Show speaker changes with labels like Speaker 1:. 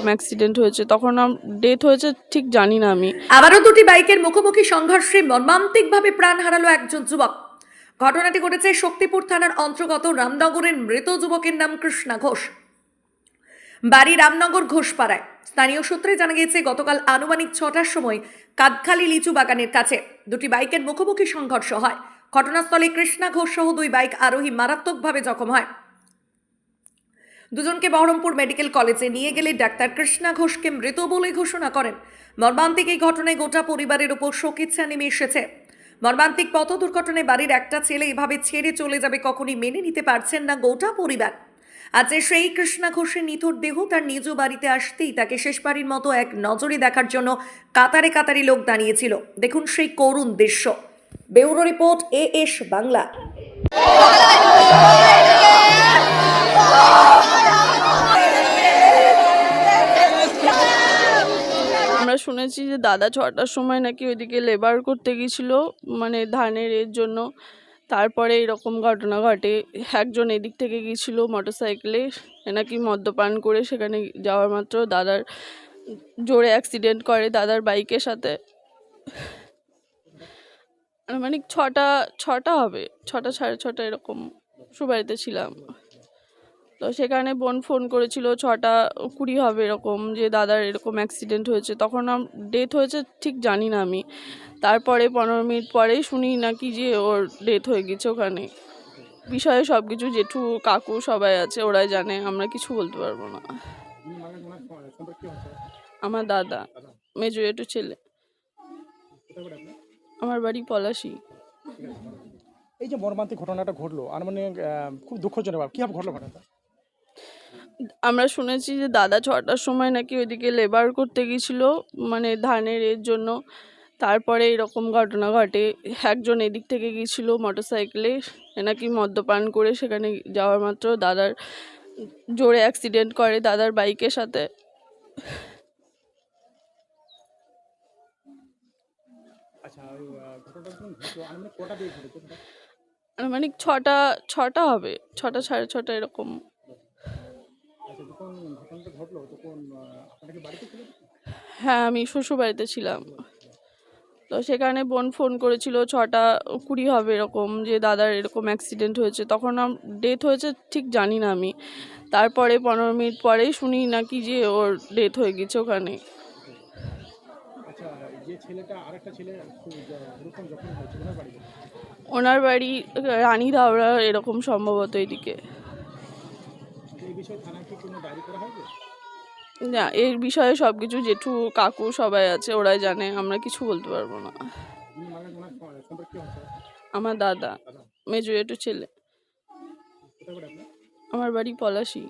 Speaker 1: এরকম অ্যাক্সিডেন্ট হয়েছে, তখন ডেথ হয়েছে ঠিক জানি না আমি।
Speaker 2: আবারও দুটি বাইকের মুখোমুখি সংঘর্ষে মর্মান্তিকভাবে প্রাণ হারালো একজন যুবক। ঘটনাটি ঘটেছে শক্তিপুর থানার অন্তর্গত রামনগরের মৃত যুবকের নাম কৃষ্ণা ঘোষ। বাড়ি রামনগর ঘোষপাড়ায়। স্থানীয় সূত্রে জানা গিয়েছে, গতকাল আনুমানিক ছটার সময় কাদখালি লিচু বাগানের কাছে দুটি বাইকের মুখোমুখি সংঘর্ষ হয়। ঘটনাস্থলে কৃষ্ণা ঘোষ সহ দুই বাইক আরোহী মারাত্মকভাবে জখম হয়। দুজনকে বহরমপুর মেডিকেল কলেজে নিয়ে গেলে ডাক্তার কৃষ্ণা ঘোষকে মৃত বলে ঘোষণা করেন। মর্মান্তিক এই ঘটনায় গোটা পরিবারের উপর শোকিচ্ছা নেমে এসেছে। মর্মান্তিক পথ দুর্ঘটনায় বাড়ির একটা ছেলে এভাবে ছেড়ে চলে যাবে কখনই মেনে নিতে পারছেন না গোটা পরিবার। আজ সেই কৃষ্ণা ঘোষের নিথর দেহ তার নিজ বাড়িতে আসতেই তাকে শেষবাড়ির মতো এক নজরে দেখার জন্য কাতারে কাতারে লোক দাঁড়িয়েছিল। দেখুন সেই করুণ দৃশ্য। Bureau report A S Bangla.
Speaker 1: শুনেছি যে দাদা ছটার সময় নাকি ওইদিকে লেবার করতে গিয়েছিল মানে ধানের এর জন্য। তারপরে এরকম ঘটনা ঘটে। একজন এদিক থেকে গিয়েছিল মোটর সাইকেলে নাকি মদ্যপান করে সেখানে যাওয়ার মাত্র দাদার জোরে অ্যাক্সিডেন্ট করে দাদার বাইকের সাথে। মানে ছটা ছটা হবে, ছটা, সাড়ে ছটা এরকম সুবাড়িতে ছিলাম। তো সেখানে বোন ফোন করেছিল, ছটা কুড়ি হবে এরকম, যে দাদার এরকম অ্যাক্সিডেন্ট হয়েছে। তখন ডেথ হয়েছে ঠিক জানি না আমি। তারপরে পনেরো মিনিট পরেই শুনি নাকি যে ওর ডেথ হয়ে গেছে ওখানে। বিষয়ে সব কিছু জেঠু, কাকু সবাই আছে, ওরাই জানে, আমরা কিছু বলতে পারব না। আমার দাদা মেজো একটু ছেলে। আমার বাড়ি পলাশি।
Speaker 3: এই যে মর্মান্তিক ঘটনাটা ঘটলো, আর মানে খুব দুঃখজনক কীভাবে ঘটলো ঘটনাটা?
Speaker 1: আমরা শুনেছি যে দাদা ছটার সময় নাকি ওইদিকে লেবার করতে গিয়েছিল মানে ধানের এর জন্য। তারপরে এরকম ঘটনা ঘটে। একজন এদিক থেকে গিয়েছিল মোটর সাইকেলে নাকি মদ্যপান করে সেখানে যাওয়ার মাত্র দাদার জোরে অ্যাক্সিডেন্ট করে দাদার বাইকের সাথে?
Speaker 3: মানে
Speaker 1: ছটা ছটা হবে ছটা সাড়ে ছটা এরকম।
Speaker 3: আচ্ছা বাড়িতে
Speaker 1: হ্যাঁ আমি শ্বশুরবাড়িতে ছিলাম। তো সেখানে বোন ফোন করেছিল ছটা কুড়ি হবে এরকম যে দাদার এরকম অ্যাক্সিডেন্ট হয়েছে। তখন ডেথ হয়েছে ঠিক জানি না আমি। তারপরে পনেরো মিনিট পরেই শুনি নাকি যে ওর ডেথ হয়ে গেছে ওখানে।
Speaker 3: আচ্ছা ওনার বাড়ি? কোথায়?
Speaker 1: ওনার বাড়ি রানী ধাওড়া এরকম সম্ভবত এদিকে।
Speaker 3: এই বিষয়ে থানায় কি কোনো ডায়েরি করা হয়েছে?
Speaker 1: না এর বিষয়ে সব কিছু জেঠু কাকু সবাই আছে ওরাই জানে আমরা কিছু বলতে পারব না। আমার দাদা মেজো জেঠু ছেলে। আমার বাড়ি পলাশি।